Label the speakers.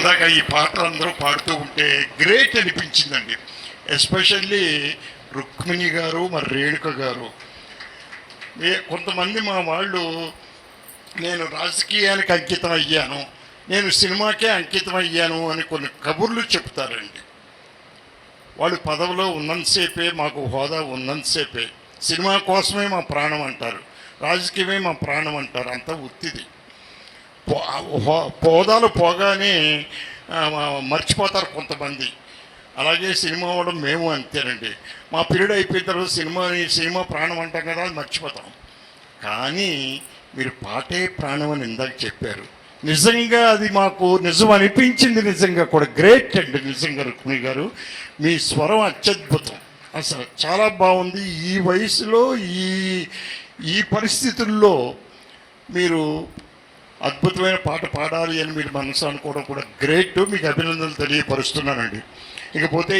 Speaker 1: ఇందాక ఈ పాటలు అందరూ పాడుతూ ఉంటే గ్రేట్ అనిపించిందండి. ఎస్పెషల్లీ రుక్మిణి గారు మరి రేణుక గారు. కొంతమంది మా వాళ్ళు నేను రాజకీయానికి అంకితం అయ్యాను నేను సినిమాకే అంకితం అయ్యాను అని కొన్ని కబుర్లు చెప్తారండి. వాళ్ళు పదవిలో ఉన్నంతసేపే మాకు హోదా ఉన్నంతసేపే. సినిమా కోసమే మా ప్రాణం అంటారు రాజకీయమే మా ప్రాణం అంటారు అంతా ఉత్తిది హోదాలు పోగానే మర్చిపోతారు కొంతమంది. అలాగే సినిమా అవ్వడం మేము అంతేనండి. మా పీరియడ్ అయిపోయిన తర్వాత సినిమా సినిమా ప్రాణం అంటాం కదా అది మర్చిపోతాం. కానీ మీరు పాటే ప్రాణం అని ఇందాక చెప్పారు. నిజంగా అది మాకు నిజం అనిపించింది నిజంగా కూడా. గ్రేట్ అండి నిజంగా రుక్మిణి గారు. మీ స్వరం అత్యద్భుతం. అసలు చాలా బాగుంది. ఈ వయసులో ఈ ఈ పరిస్థితుల్లో మీరు అద్భుతమైన పాట పాడాలి అని మీరు మనసు అనుకోవడం కూడా గ్రేట్ మీకు అభినందనలు తెలియపరుస్తున్నానండి. ఇకపోతే